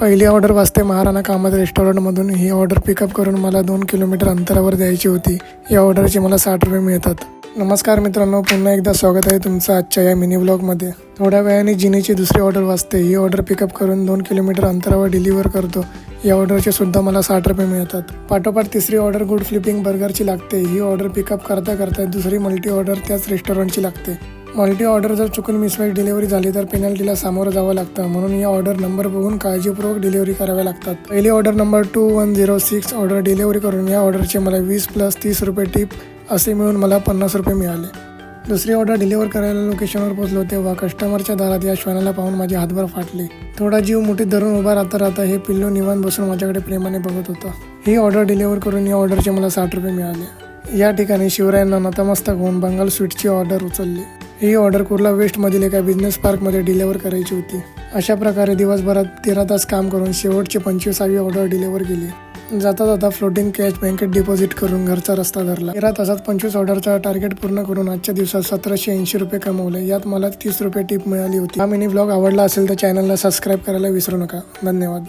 पहिली ऑर्डर वाजते महाराणा कामत रेस्टॉरंटमधून. ही ऑर्डर पिकअप करून मला दोन किलोमीटर अंतरावर द्यायची होती. या ऑर्डरचे मला साठ रुपये मिळतात. नमस्कार मित्रांनो पुन्हा एकदा स्वागत आहे तुमचं आजच्या या मिनी ब्लॉगमध्ये थोड्या वेळाने जिनीची दुसरी ऑर्डर वाजते. ही ऑर्डर पिकअप करून दोन किलोमीटर अंतरावर डिलिव्हर करतो. या ऑर्डरचे सुद्धा मला साठ रुपये मिळतात. पाठोपाठ तिसरी ऑर्डर गुड फ्लिपिंग बर्गरची लागते. ही ऑर्डर पिकअप करता करता दुसरी मल्टी ऑर्डर त्याच रेस्टॉरंटची लागते. मल्टी ऑर्डर जर चुकून मिसवाईज डिलिव्हरी झाली तर पेनल्टीला सामोरं जावं लागतं. म्हणून या ऑर्डर नंबर बघून काळजीपूर्वक डिलिव्हरी कराव्या लागतात. पहिली order number two one zero six order delivery करून या ऑर्डरचे मला वीस प्लस तीस रुपये टिप असे मिळून मला पन्नास रुपये मिळाले. दुसरी ऑर्डर डिलिव्हर करायला लोकेशनवर पोहोचलो तेव्हा कस्टमरच्या दारात या श्वानाला पाहून माझे हातभर फाटले. थोडा जीव मुठीत धरून उभा राहता राहता हे पिल्लू निवांत बसून माझ्याकडे प्रेमाने बघत होता. ही ऑर्डर डिलिव्हर करून या ऑर्डरचे मला साठ रुपये मिळाले. या ठिकाणी शिवरायांना नतमस्तक होऊन बंगाल स्वीटची ऑर्डर उचलली. ही ऑर्डर कुर्ला वेस्टमधील एका बिझनेस पार्कमध्ये डिलिव्हर करायची होती. अशा प्रकारे दिवसभरात तेरा तास काम करून शेवटची पंचवीसावी ऑर्डर डिलिव्हर केली. जाता जाता फ्लोटिंग कॅश बँकेत डिपॉझिट करून घरचा रस्ता धरला. तेरा तासात पंचवीस ऑर्डरचा टार्गेट पूर्ण करून आजच्या दिवसात सतराशे ऐंशी रुपये कमवले. यात मला तीस रुपये टिप मिळाली होती. हा मिनी ब्लॉग आवडला असेल तर चॅनलला सबस्क्राईब करायला विसरू नका. धन्यवाद.